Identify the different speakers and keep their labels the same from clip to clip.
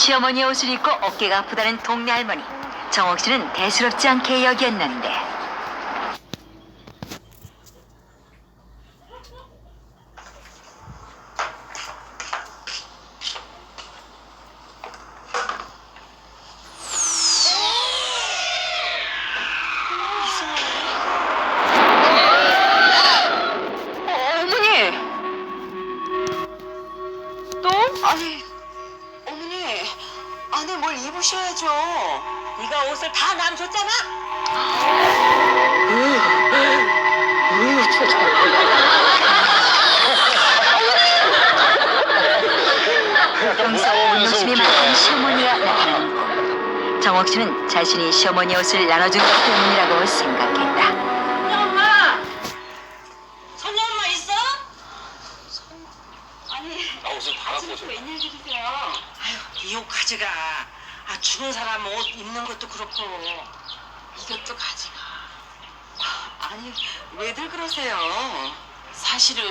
Speaker 1: 시어머니의 옷을 입고 어깨가 아프다는 동네 할머니. 정옥 씨는 대수롭지 않게 여겼는데
Speaker 2: 안에 뭘 입으셔야죠. 네가 옷을 다 남 줬잖아.
Speaker 1: 평소 모습이 많은 시어머니가 나타난 곳. 정옥 씨는 자신이 시어머니 옷을 나눠준 것 때문이라고 생각했다.
Speaker 2: 엄마! 선녀 엄마 있어? 아니,
Speaker 3: 아 옷을 다 갖고 오세요.
Speaker 2: 웬일 들으세요? 이 옷 가져가. 아, 주는 사람 옷 입는 것도 그렇고. 이것도 가져가. 아니, 왜들 그러세요?
Speaker 4: 사실은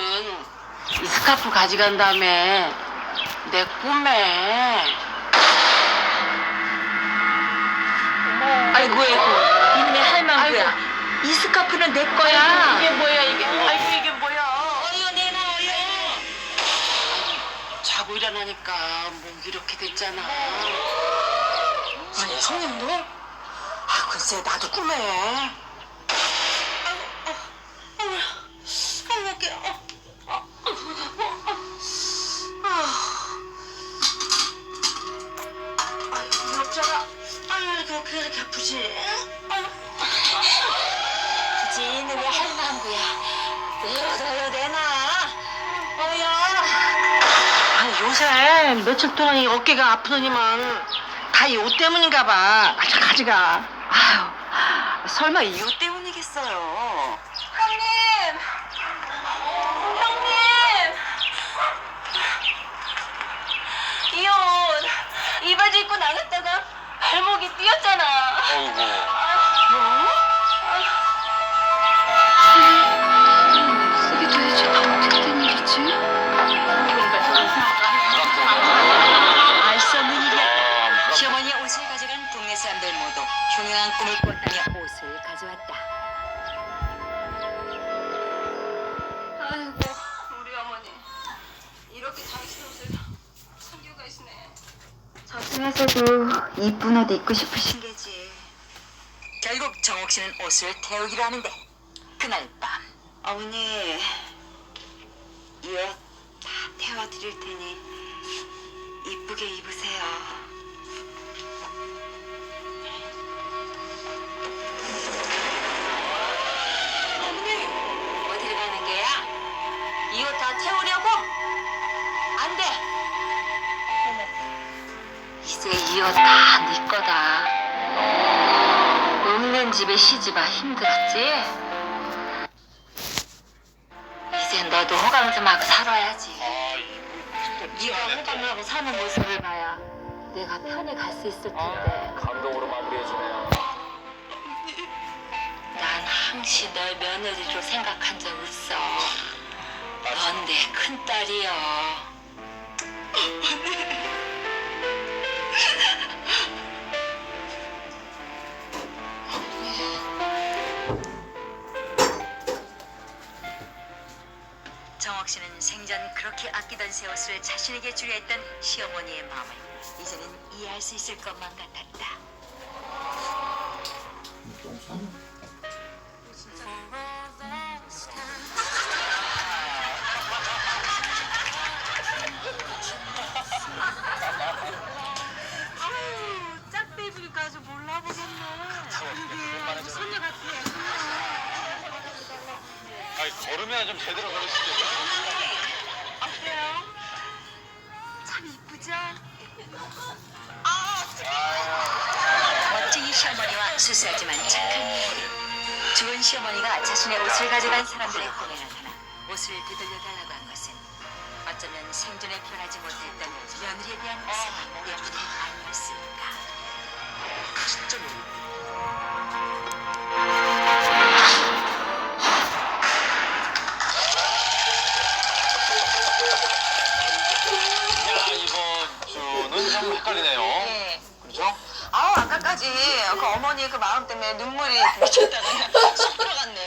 Speaker 4: 이 스카프 가져간 다음에 내 꿈에
Speaker 1: 아이고, 아이고, 이놈의 할망구야. 이 스카프는 내 거야.
Speaker 4: 이게 뭐야 이게 아이고 이게 자고 일어나니까 목이 이렇게 됐잖아
Speaker 2: 아니, 성님도? 아, 글쎄, 나도 꿈에. 이렇게 아프지? 아유. 그지, 왜 할망구야. 내놔. 어
Speaker 4: 요새 며칠 동안 이 어깨가 아프더니만 다 이 옷 때문인가 봐 가져 가져가
Speaker 2: 아유, 설마 이 옷 때문이겠어요.
Speaker 5: 아이고 우리 어머니 이렇게 당신 옷을 숨겨가시네
Speaker 1: 저승에서도 이쁜 옷 입고 싶으신 게지. 결국 정옥 씨는 옷을 태우기로 하는데 그날 밤
Speaker 2: 어머니, 이옷다 태워드릴 테니 태우려고? 안 돼!
Speaker 1: 이제 이 옷 다 네 거다. 없는 집에 시집아 힘들었지? 이제 너도 호강 좀 하고 살아야지. 네가 호강하고 사는 모습을 봐야 내가 편히 갈 수 있을 텐데.
Speaker 3: 감동으로 마무리해주네요.
Speaker 1: 난 항시 널 며느리로 생각한 적 없어. 넌 내 큰딸이여. 정옥 씨는 생전 그렇게 아끼던 새 옷을 자신에게 주려 했던 시어머니의 마음을 이제는 이해할 수 있을 것만 같았다.
Speaker 5: 아유 아
Speaker 3: 아니 걸으면 좀 제대로 걸으시죠.
Speaker 5: 어때요?
Speaker 1: 참 이쁘죠? 멋진 시어머니와 수수하지만 착한 며느리. 좋은 시어머니가 자신의 옷을 가져간 사람들의 꿈에 나타나 옷을 되돌려 달라고 한 것은 어쩌면 생전에 변하지 못했던 며느리에 대한 사랑 때문이 아니었을까.
Speaker 3: 진짜 야 이번
Speaker 2: 어머니의 그 마음 때문에 눈물이 미쳤다가 쏙 들어갔네.